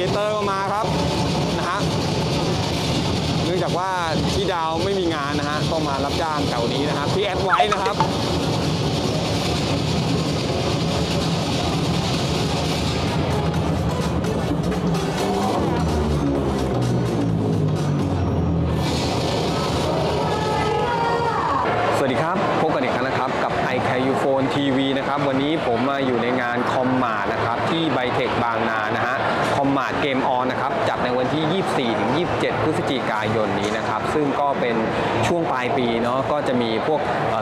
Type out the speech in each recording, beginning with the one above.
เกเตอร์ก็มาครับนะฮะเนื่องจากว่าที่ดาวไม่มีงานนะฮะต้องมารับจ้างแถวนี้นะครับที่แอดไว้นะครับสวัสดีครับ พบกันอีกครั้งนะครับ กับ i c a u Phone TV นะครับ วันนี้ผมมาอยู่ในงานคอมมานะครับ ที่ไบเทคบางนานะฮะ อมมาร์เกมออนนะครับจัดในวันที่ 24 ถึง 27 พฤศจิกายนนี้นะครับ ซึ่งก็เป็นช่วงปลายปีเนาะก็จะมีพวก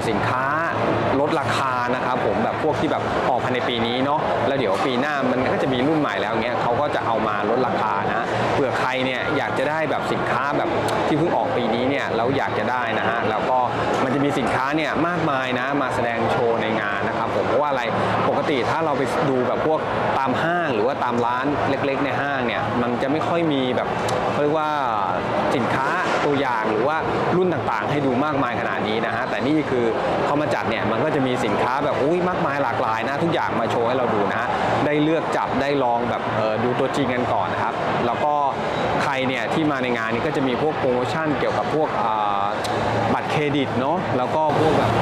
สินค้าลดราคานะครับผมแบบพวกที่แบบออกภายในปีนี้เนาะแล้วเดี๋ยวปีหน้ามันก็จะมีรุ่นใหม่แล้วเงี้ยเขาก็จะเอามาลดราคานะเผื่อใครเนี่ยอยากจะได้แบบสินค้าแบบที่เพิ่งออกปีนี้เนี่ยแล้วอยากจะได้นะฮะแล้วก็มันจะมีสินค้าเนี่ยมากมายนะมาแสดงโชว์ ติถ้าเราไปดูแบบพวกตามห้างหรือว่าตามร้านเล็ก ๆ ในห้างเนี่ยมันจะไม่ค่อยมีแบบเรียกว่าสินค้าตัวอย่างหรือว่ารุ่นต่างๆ ให้ดูมากมายขนาดนี้นะฮะแต่นี่คือเขามาจัดเนี่ยมันก็จะมีสินค้าแบบอุ้ยมากมายหลากหลายนะทุกอย่างมาโชว์ให้เราดูนะได้เลือกจับได้ลองแบบดูตัวจริงกันก่อนนะครับ แล้วก็ใครเนี่ยที่มาในงานนี้ก็จะมีพวกโปรโมชั่นเกี่ยวกับพวกอ่า บัตรเครดิตเนาะแล้วก็พวกแบบ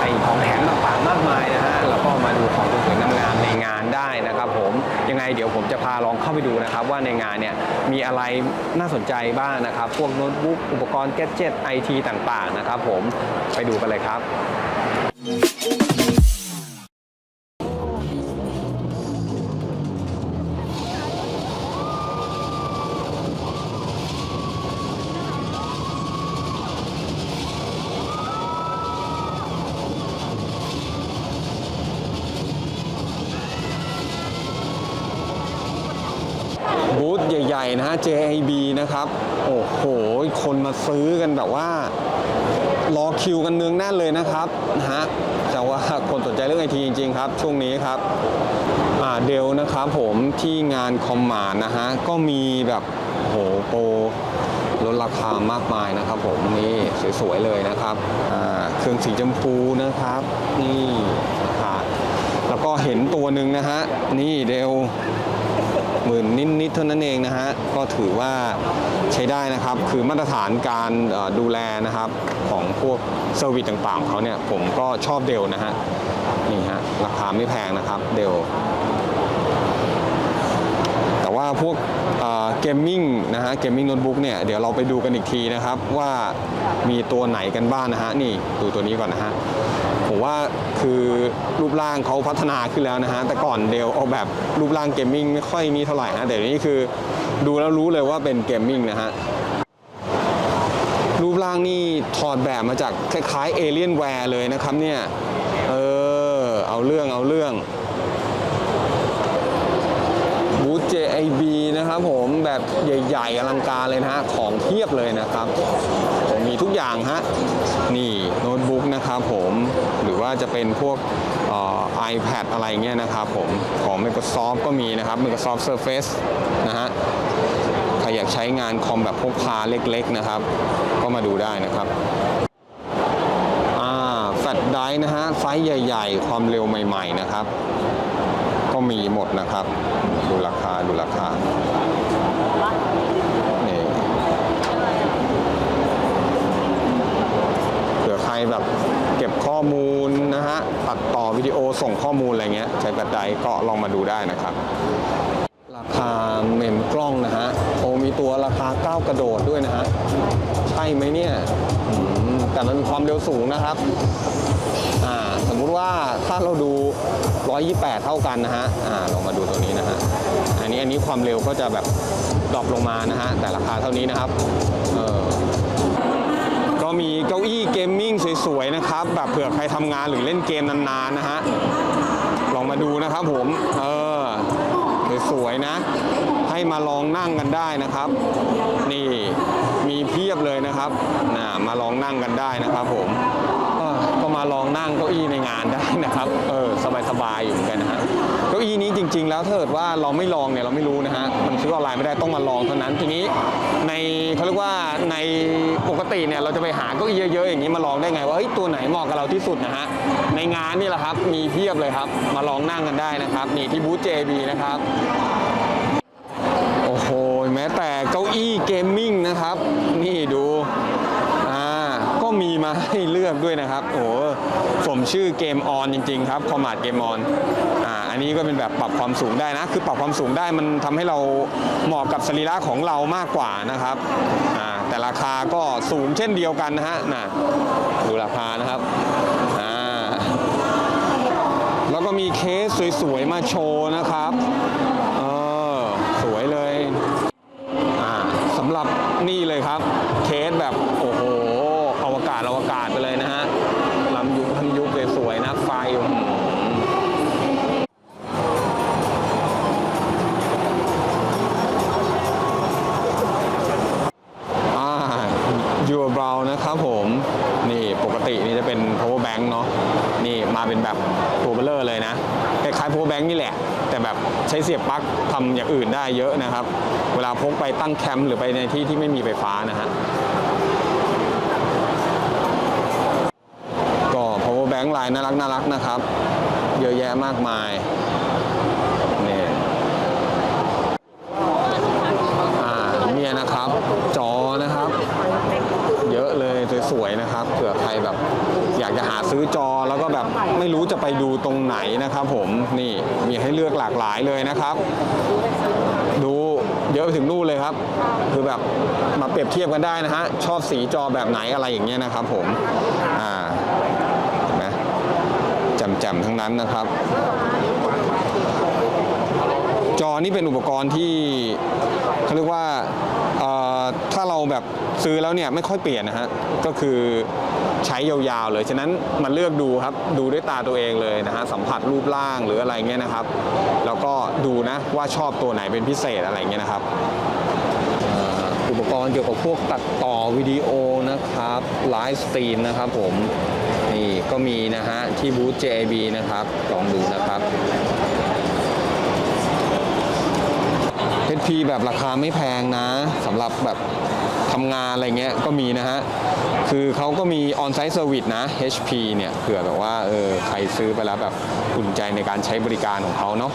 ไอของแถมต่างๆมากมายนะฮะแล้วก็มาดูของสวยๆงามๆในงานได้นะครับผมยังไงเดี๋ยวผมจะพาลองเข้าไปดูนะครับว่าในงานเนี่ยมีอะไรน่าสนใจบ้างนะครับ พวกโน้ตบุ๊กอุปกรณ์แกจิตไอทีต่างๆนะครับผมไปดูกันเลยครับ JIB นะครับ โอ้โห คนมาซื้อกันแบบว่า รอคิวกันเนืองแน่นเลยนะครับนะฮะแต่ว่าคนสนใจเรื่องไอทีจริง ๆ ครับ ช่วงนี้ครับอ่าเดลนะครับผมที่งานคอมมานนะฮะ ก็มีแบบโหโปรลดราคามากมายนะครับผม นี่สวย ๆ เลยนะครับอ่าเครื่องสีชมพูนะครับ นี่ค่ะแล้วก็เห็นตัวหนึ่งนะฮะ นี่เดล หมื่นนิดๆเท่านั้นเองนะฮะก็ถือว่าใช้ได้นะครับ คือมาตรฐานการดูแลนะครับของพวกเซอร์วิสต่างๆของเขาเนี่ยผมก็ชอบเดลนะฮะนี่ฮะราคาไม่แพงนะครับเดลแต่ว่าพวกเกมมิ่งนะฮะเกมมิ่งโน้ตบุ๊กเนี่ยเดี๋ยวเราไปดูกันอีกทีนะครับว่ามีตัวไหนกันบ้างนะฮะนี่ดูตัวนี้ก่อนนะฮะ ผมว่าคือรูปร่างเขาพัฒนาขึ้นแล้วนะฮะ แต่ก่อนเดลออกแบบรูปร่างเกมมิ่งไม่ค่อยนี่เท่าไหร่ฮะแต่เดี๋ยวนี้คือดูแล้วรู้เลยว่าเป็นเกมมิ่งนะฮะรูปร่างนี่ถอดแบบมาจากคล้ายๆเอเลียนแวร์เลยนะครับเนี่ย เออ เอาเรื่องเอาเรื่องบูธ JIB นะครับผมแบบใหญ่ๆอลังการเลยนะฮะ ของเพียบเลยนะครับผมมีทุกอย่างฮะ นี่โน้ตบุ๊กนะครับผม ว่าจะเป็นพวกเอ่อ iPad อะไรเงี้ยนะครับผมของ Microsoft ก็มีนะครับ Microsoft Surface นะฮะใครอยากใช้งานคอมแบบพกพาเล็กๆนะครับ ก็มาดูได้นะครับอ่าแฟลชไดร์นะฮะไซส์ใหญ่ ๆ ความเร็วใหม่ ๆ นะครับ ก็มีหมดนะครับ ดูราคาดูราคานี่เผื่อใครแบบ เก็บข้อมูลนะฮะตัดต่อวิดีโอส่งข้อมูลอะไรเงี้ยใช้แบตไดก็ลองมาดูได้นะครับราคาเมมกล้องนะฮะโอ้มีตัวราคาก้าวกระโดดด้วยนะฮะใช่ไหมเนี่ยแต่มันมีความเร็วสูงนะครับอ่าสมมุติว่าถ้าเราดู 128 เท่ากันนะฮะอ่าลองมาดูตัวนี้นะฮะอันนี้อันนี้ความเร็วก็จะแบบดรอปลงมานะฮะแต่ราคาเท่านี้นะครับเออ มีเก้าอี้เกมมิ่งสวยๆนะครับ แบบเผื่อใครทำงานหรือเล่นเกมนานๆนะฮะ ลองมาดูนะครับผม เออ สวยๆนะ ให้มาลองนั่งกันได้นะครับ นี่ มีเพียบเลยนะครับนะมาลองนั่งกันได้นะครับผม มาลองนั่งเก้าอี้ในงานได้นะครับ เออสบายๆอยู่เหมือนกันนะฮะเก้าอี้นี้จริง ๆ แล้วถ้าเกิดว่าเราไม่ลองเนี่ยเราไม่รู้นะฮะมันซื้อออนไลน์ไม่ได้ต้องมาลองเท่านั้นทีนี้ในเขาเรียกว่าในปกติเนี่ยเราจะไปหาเก้าอี้เยอะๆอย่างนี้มาลองได้ไงว่าเฮ้ยตัวไหนเหมาะกับเราที่สุดนะฮะในงานนี่แหละครับมีเพียบเลยครับ มาลองนั่งกันได้นะครับ นี่ที่บูธ JB นะครับโอ้ยแม้แต่เก้าอี้เกมมิ่งนะครับ นี่ดู มีมาให้เลือกด้วยนะครับ โอ้โหสมชื่อเกมออนจริง ๆ ครับคอมมาดเกมออนอ่าอันนี้ก็เป็นแบบปรับความสูงได้นะ คือปรับความสูงได้มันทำให้เราเหมาะกับสรีระของเรามากกว่านะครับอ่าแต่ราคาก็สูงเช่นเดียวกันนะฮะน่ะดูราคานะครับอ่าแล้วก็มีเคสสวยๆมาโชว์นะครับ เรานะครับผมนี่ปกตินี่จะเป็น power bank เนาะนี่มาเป็นแบบตัวเบลเลอร์เลยนะคล้ายๆ power bank นี่แหละ แต่แบบใช้เสียบปลั๊กทำอย่างอื่นได้เยอะนะครับ เวลาพกไปตั้งแคมป์หรือไปในที่ที่ไม่มีไฟฟ้านะฮะก็ power bank ลายน่ารักน่ารักนะครับ เยอะแยะมากมาย นี่ อ่าเนี่ยนะครับ จอนะครับ เยอะเลย สวยๆนะครับเผื่อใครแบบอยากจะหาซื้อจอแล้วก็แบบไม่รู้จะไปดูตรงไหนนะครับ ผมนี่มีให้เลือกหลากหลายเลยนะครับ ดูเยอะไปถึงนู่นเลยครับ คือแบบมาเปรียบเทียบกันได้นะฮะชอบสีจอแบบไหนอะไรอย่างเงี้ยนะครับ ผมอ่าเห็นไหมแจ่มๆทั้งนั้นนะครับจอนี่เป็นอุปกรณ์ที่เขาเรียกว่าถ้าเราแบบ ซื้อแล้วเนี่ยไม่ค่อยเปลี่ยนนะฮะก็คือใช้ยาวๆเลย ฉะนั้นมาเลือกดูครับดูด้วยตาตัวเองเลยนะฮะสัมผัสรูปร่างหรืออะไรเงี้ยนะครับ แล้วก็ดูนะว่าชอบตัวไหนเป็นพิเศษอะไรเงี้ยนะครับเอ่ออุปกรณ์เกี่ยวกับพวกตัดต่อวิดีโอนะครับไลฟ์สตรีมนะครับผมนี่ก็มีนะฮะที่บูธ JIB นะครับลองดูนะครับ HP แบบราคาไม่แพงนะสำหรับแบบ ทำงานอะไรเงี้ยก็มีนะฮะ คือเขาก็มี on-site service นะ HP เนี่ยเผื่อแบบว่าเออใครซื้อไปแล้วแบบอุ่นใจในการใช้บริการของเขาเนาะ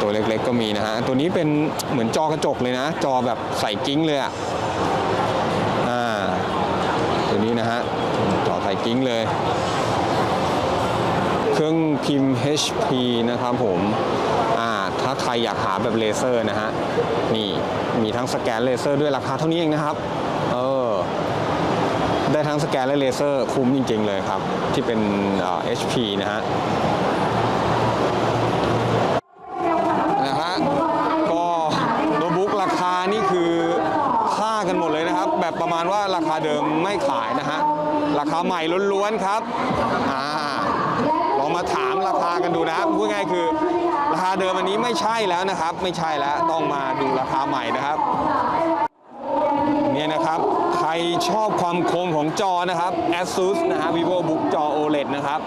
ตัวเล็กๆก็มีนะฮะ ตัวนี้เป็นเหมือนจอกระจกเลยนะ จอแบบใส่กิ้งเลยอะอ่าตัวนี้นะฮะ จอใส่กิ้งเลย เครื่องพิมพ์ HP นะครับผม ถ้าใครอยากหาแบบเลเซอร์นะฮะ นี่มีทั้งสแกนเลเซอร์ด้วยราคาเท่านี้เองนะครับ เออ ได้ทั้งสแกนและเลเซอร์คุ้มจริง ๆ เลยครับ ที่เป็น HP นะฮะนะฮะ ก็โน้ตบุ๊กราคานี่คือค่ากันหมดเลยนะครับ แบบประมาณว่าราคาเดิมไม่ขายนะฮะ ราคาใหม่ล้วนๆครับ อ่า ลองมาถามราคากันดูนะครับพูดง่ายๆคือ คาเดิมอันนี้ไม่ใช่แล้วนะครับ ไม่ใช่แล้วต้องมาดูราคาใหม่นะครับเนี่ยนะครับใครชอบความคมของจอนะครับ ASUS นะฮะ VivoBook จอ OLED นะครับ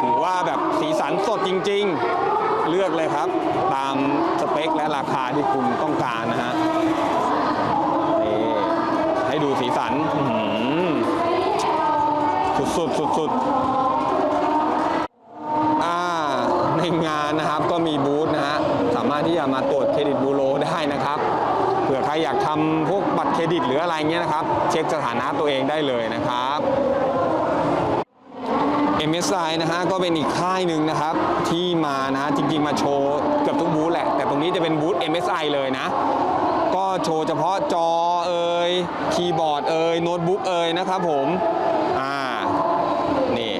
ถือว่าแบบสีสันสดจริง ๆ เลือกเลยครับ ตามสเปคและราคาที่คุณต้องการนะฮะให้ดูสีสันสุดๆสุดๆอ่า ในงานนะครับ ก็มีบูธนะฮะสามารถที่จะมาตรวจเครดิตบูโรได้นะครับเผื่อใครอยากทำพวกบัตรเครดิตหรืออะไรเงี้ยนะครับ เช็คสถานะตัวเองได้เลยนะครับ MSI นะฮะก็เป็นอีกค่ายหนึ่งนะครับ ที่มานะฮะจริงๆมาโชว์เกือบทุกบูธแหละ แต่ตรงนี้จะเป็นบูธ MSI เลยนะ ก็โชว์เฉพาะจอเอ่ยคีย์บอร์ดเอ่ยโน้ตบุ๊กเอ่ยนะครับผม อ่า นี่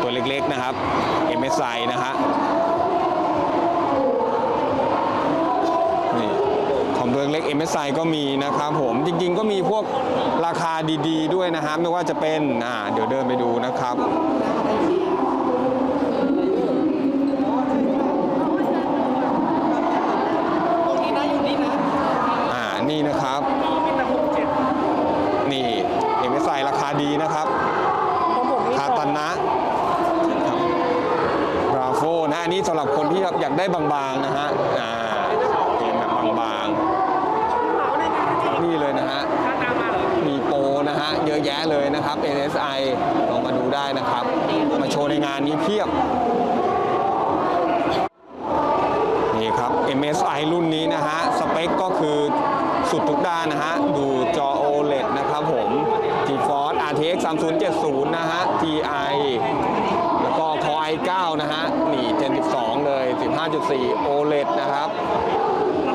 ตัวเล็กๆนะครับ MSI นะฮะนี่ของตัวเล็ก MSI ก็มีนะครับผมจริงๆ ก็มีพวกราคาดีๆ ด้วยนะฮะไม่ว่าจะเป็นอ่าเดี๋ยวเดินไปดูนะครับ ตรงนี้นะอยู่นี่นะ อ่านี่นะครับ มีแต่หกเจ็ด นี่ MSI ราคาดีนะครับ ของผมนี่ คาตันนะบราโฟนะอันนี้สำหรับคนที่อยาก ได้บางๆนะฮะอ่าเป็นแบบบางเหมาในงานจริงๆ นี่เลยนะฮะ มีโปรนะฮะ เยอะแยะเลยนะครับ NSI ลองมาดูได้นะครับ มาโชว์ในงานนี้เพียบ MSI รุ่นนี้นะฮะ สเปคก็คือสุดทุกด้านนะฮะ ดูจอ OLED นะครับผม GeForce RTX 3070 นะฮะ TI แล้วก็ Core i9 นะฮะ นี่ Gen 12เลย 15.4 OLED นะครับ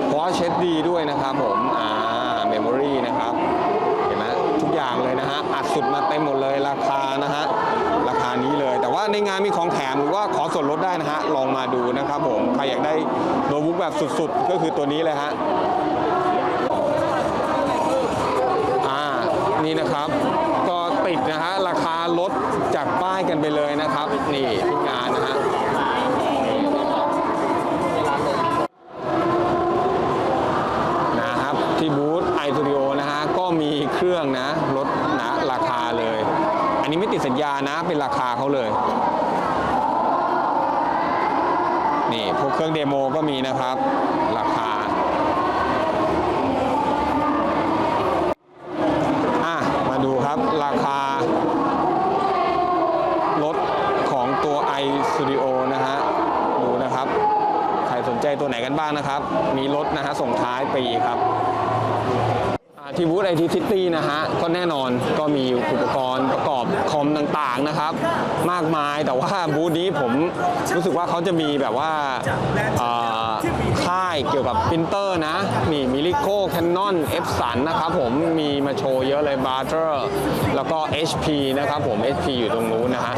เพราะเช็ดดีด้วยนะครับผม อ่า เมมโมรีนะครับ เห็นไหมทุกอย่างเลยนะฮะ อัดสุดมาเต็มหมดเลยราคานะฮะ ราคานี้เลย แต่ว่าในงานมีของแถมหรือว่าขอส่วนลดได้นะฮะ ลองมาดูนะครับผม ใครอยากได้โน้ตบุ๊กแบบสุดๆ ก็คือตัวนี้เลยฮะ นะครับ ราคาอะมาดูครับราคารถของตัว i Studio นะฮะ ดูนะครับ ใครสนใจตัวไหนกันบ้างนะครับ มีรถนะฮะส่งท้ายปีครับที่บูธไอทีซิตี้นะฮะ ก็แน่นอนก็มีอุปกรณ์ประกอบคอมต่างๆนะครับ มากมายแต่ว่าบูธนี้ผมรู้สึกว่าเขาจะมีแบบว่าอ่า ค่ายเกี่ยวกับปรินเตอร์นะ นี่มิลิโก้แคนนอนเอฟสันนะครับผมมีมาโชว์เยอะเลยบาร์เทอร์แล้วก็ HP นะครับผม HP อยู่ตรงนู้นนะฮะ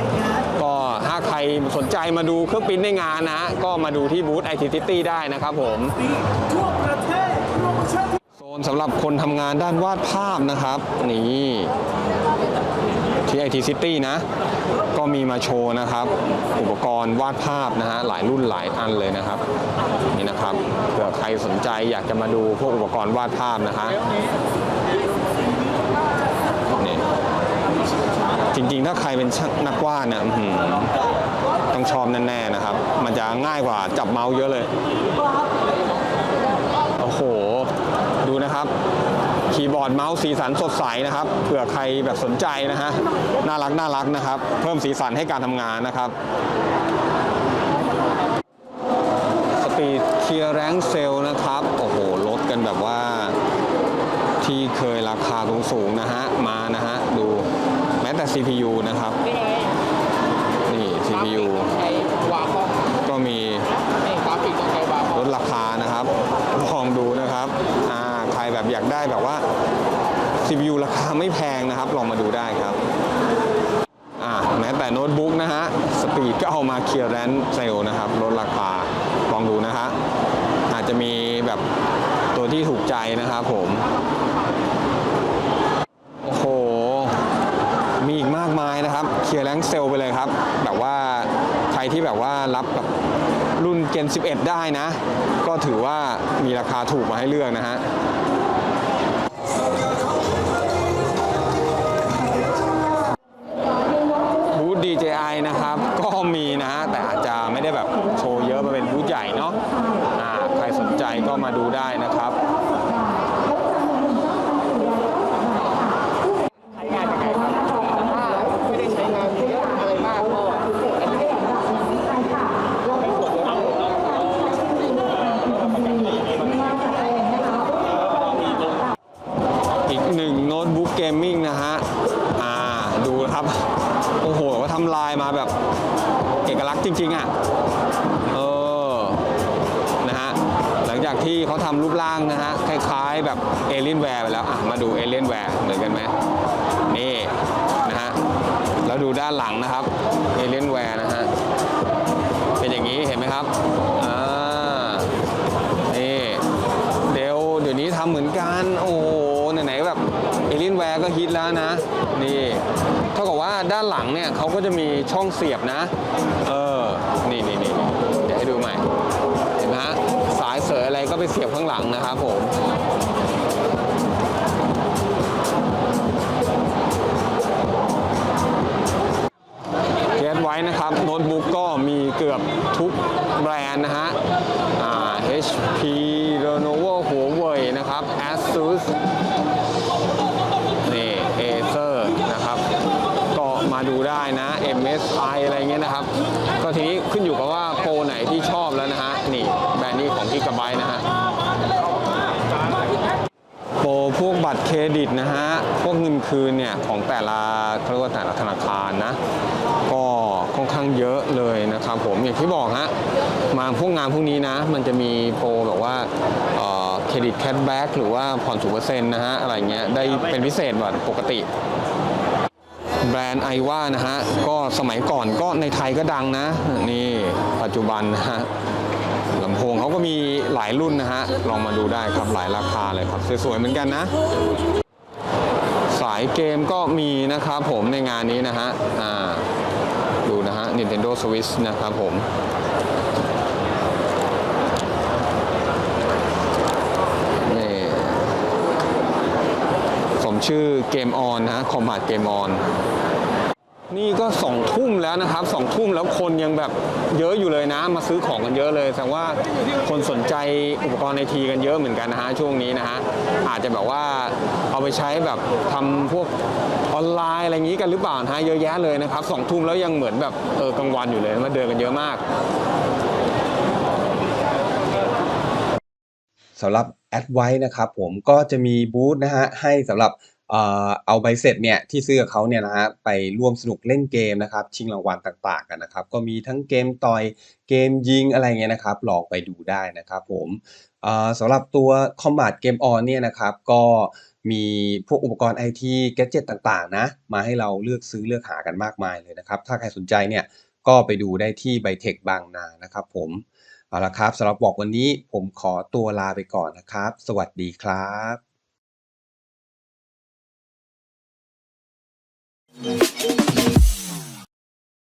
ก็ถ้าใครสนใจมาดูเครื่องปริ้นในงานนะ ก็มาดูที่บูธ IT City ได้นะครับผมโซนสำหรับคนทำงานด้านวาดภาพนะครับ นี่ที่ IT City นะ มีมาโชว์นะครับ อุปกรณ์วาดภาพนะฮะหลายรุ่นหลายอันเลยนะครับนี่นะครับเผื่อใครสนใจอยากจะมาดูพวกอุปกรณ์วาดภาพนะฮะนี่จริงๆ ถ้าใครเป็นนักวาดเนี่ยต้องชอบแน่ๆนะครับ มันจะง่ายกว่าจับเมาส์เยอะเลย โอ้โห ดูนะครับ คีย์บอร์ดเมาส์สีสันสดใสนะครับเผื่อใครแบบสนใจนะฮะน่ารักน่ารักนะครับ เพิ่มสีสันให้การทำงานนะครับสปีดเคลียร์แรงเซลนะครับโอ้โหลดกันแบบว่าที่เคยราคาสูงๆนะฮะมานะฮะดูแม้แต่ CPU นะครับนี่ไงนี่ CPU CPU ราคาไม่แพงนะครับ ลองมาดูได้ครับแม้แต่โน้ตบุ๊กนะฮะ สปีดก็เอามาเคลียร์แรนเซลนะครับลดราคาลองดูนะฮะ อาจจะมีแบบตัวที่ถูกใจนะครับผม โอ้โห มีอีกมากมายนะครับ เคลียร์แรงเซลไปเลยครับ แบบว่าใครที่แบบว่ารับแบบรุ่น Gen 11 ได้นะ ก็ถือว่ามีราคาถูกมาให้เลือกนะฮะ จริง ๆอะเออนะฮะหลังจากที่เขาทำรูปร่างนะฮะคล้ายๆแบบเอเลียนแวร์ไปแล้วอะมาดูเอเลียนแวร์เหมือนกันไหมนี่นะฮะแล้วดูด้านหลังนะครับเอเลียนแวร์นะฮะเป็นอย่างนี้เห็นไหมครับอ่านี่เดลเดี๋ยวนี้ทำเหมือนกันโอ้ เอลินแวร์ก็ฮิตแล้วนะ นี่เท่ากับว่าด้านหลังเนี่ยเขาก็จะมีช่องเสียบนะ เออ นี่นี่นี่เดี๋ยวให้ดูใหม่ เห็นไหมฮะสายเสยอะไรก็ไปเสียบข้างหลังนะครับผมเทสไว้นะครับ โน้ตบุ๊กก็มีเกือบทุกแบรนด์นะฮะ HP Lenovo Huawei นะครับ Asus SI อะไรเงี้ยนะครับ ก็ทีนี้ขึ้นอยู่กับว่าโปรไหนที่ชอบแล้วนะฮะ นี่แบรนด์นี้ของที่กิกะไบนะฮะ โปรพวกบัตรเครดิตนะฮะ พวกเงินคืนเนี่ย ของแต่ละเขาเรียกว่าแต่ละธนาคารนะ ก็ค่อนข้างเยอะเลยนะครับผม อย่างที่บอกฮะ มาพวกงานพวกนี้นะ มันจะมีโปรแบบว่าเครดิตแคชแบ็กหรือว่าผ่อนศูนเปอร์เซ็นต์นะฮะ อะไรเงี้ย ได้เป็นพิเศษกว่าปกติ แบรนด์ไอว่านะฮะ ก็สมัยก่อนก็ในไทยก็ดังนะ นี่ปัจจุบันนะฮะลำโพงเขาก็มีหลายรุ่นนะฮะ ลองมาดูได้ครับหลายราคาเลยครับ สวยๆเหมือนกันนะ สายเกมก็มีนะครับผมในงานนี้นะฮะ อ่า ดูนะฮะ Nintendo Switch นะครับผม นี่ สม ชื่อเกมออนนะฮะคอมบาทเกมออนนี่ก็สองทุ่มแล้วนะครับสองทุ่มแล้วคนยังแบบเยอะอยู่เลยนะ มาซื้อของกันเยอะเลยแสดงว่าคนสนใจอุปกรณ์ไอทีกันเยอะเหมือนกันนะฮะช่วงนี้นะฮะอาจจะแบบว่าเอาไปใช้แบบทำพวกออนไลน์อะไรอย่างนี้กันหรือเปล่านะฮะเยอะแยะเลยนะครับสองทุ่มแล้วยังเหมือนแบบเออกลางวันอยู่เลยมาเดินกันเยอะมากสำหรับ แอดไว้นะครับผมก็จะมีบูธนะฮะให้สำหรับเอาใบเสร็จเนี่ยที่ซื้อกับเขาเนี่ยนะฮะไปร่วมสนุกเล่นเกมนะครับชิงรางวัลต่างๆกันนะครับก็มีทั้งเกมต่อยเกมยิงอะไรเงี้ยนะครับลองไปดูได้นะครับผมสำหรับตัว Combat Game On เนี่ยนะครับก็มีพวกอุปกรณ์ไอทีแกจ g e t ต่างๆนะมาให้เราเลือกซื้อเลือกหากันมากมายเลยนะครับถ้าใครสนใจเนี่ยก็ไปดูได้ที่ไบเทคบางนานะครับผม เอาละครับสำหรับบอกวันนี้ผมขอตัวลาไปก่อนนะครับ สวัสดีครับ Thank you.